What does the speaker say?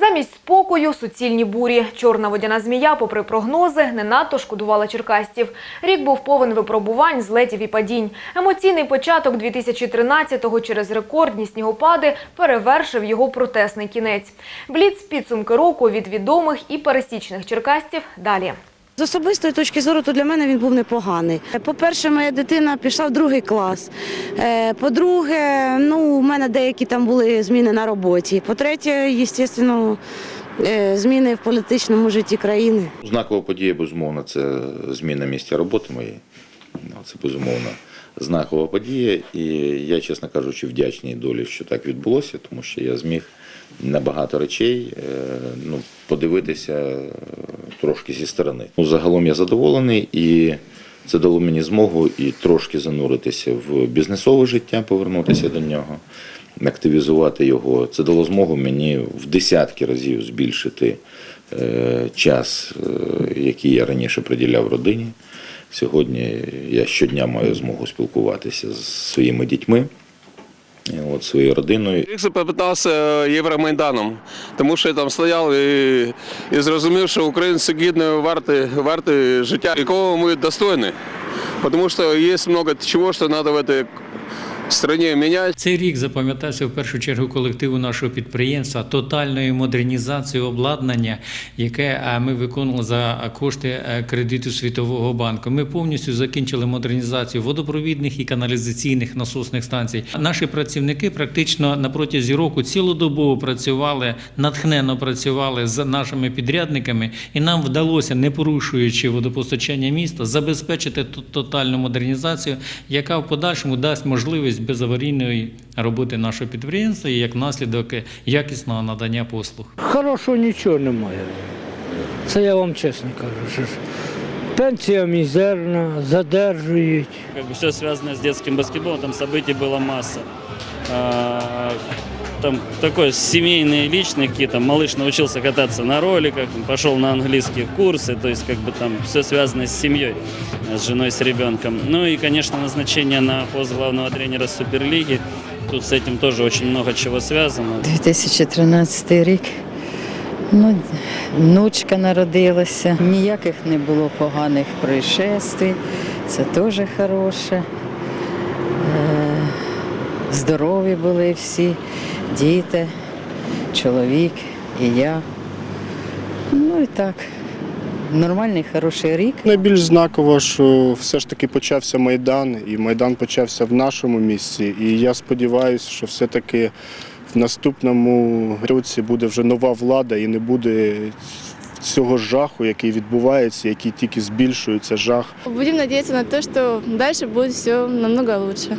Замість спокою суцільні бурі. Чорна водяна змія, попри прогнози, не надто шкодувала черкастів. Рік був повен випробувань, злетів і падінь. Емоційний початок 2013-го через рекордні снігопади перевершив його протесний кінець. Бліц підсумки року від відомих і пересічних черкастів далі. З особистої точки зору, то для мене він був непоганий. По-перше, моя дитина пішла в другий клас. Е, По-друге, ну, у мене деякі там були зміни на роботі. По-третє, звісно, зміни в політичному житті країни. Знакова подія, безумовно, це зміна місця роботи моєї. Ну, Це безумовно знакова подія. І я, чесно кажучи, вдячний долі, що так відбулося, тому що я зміг на багато речей е, ну, подивитися е, трошки зі сторони. Ну, загалом я задоволений і. Це дало мені змогу і трошки зануритися в бізнесове життя, повернутися до нього, активізувати його. Це дало змогу мені в десятки разів збільшити е, час, е, який я раніше приділяв родині. Сьогодні я щодня маю змогу спілкуватися з своїми дітьми, от своєю родиною. Рік попитався Євромайданом, тому що я там стояв і, і зрозумів, що українці гідно варті, варті життя, якого ми достойні. Тому що є багато чого, що треба в цій країні міняти. Цей рік запам'ятався в першу чергу колективу нашого підприємства тотальною модернізацією обладнання, яке ми виконували за кошти е, кредиту Світового банку. Ми повністю закінчили модернізацію водопровідних і каналізаційних насосних станцій. Наші працівники практично на протязі року цілодобово працювали, натхненно працювали з нашими підрядниками, і нам вдалося, не порушуючи водопостачання міста, забезпечити тотальну модернізацію, яка в подальшому дасть можливість безаварійної роботи нашого підприємства і як наслідок якісного надання послуг. Хорошого нічого немає. Це я вам чесно кажу. Що ж. Пенсія мізерна, задержують. Как бы все связано с детским баскетболом, там событий была масса. А, Там такой семейные, личные какие-то. Малыш научился кататься на роликах, пошел на английские курсы, то есть как бы там все связано с семьей, с женой, с ребенком. Ну и, конечно, назначение на пост главного тренера Суперлиги. Тут с этим тоже очень много чего связано. 2013 рік. Ну, внучка народилася. Ніяких не було поганих происшествий. Це теж хороше. Е, Здорові були всі, діти, чоловік і я. Ну і так. Нормальний, хороший рік. Найбільш знаково, що все ж таки почався Майдан, і Майдан почався в нашому місці. І я сподіваюся, що все-таки в наступному році буде вже нова влада і не буде цього жаху, який відбувається, який тільки збільшується жах. Будем надеяться на то, что дальше будет все намного лучше.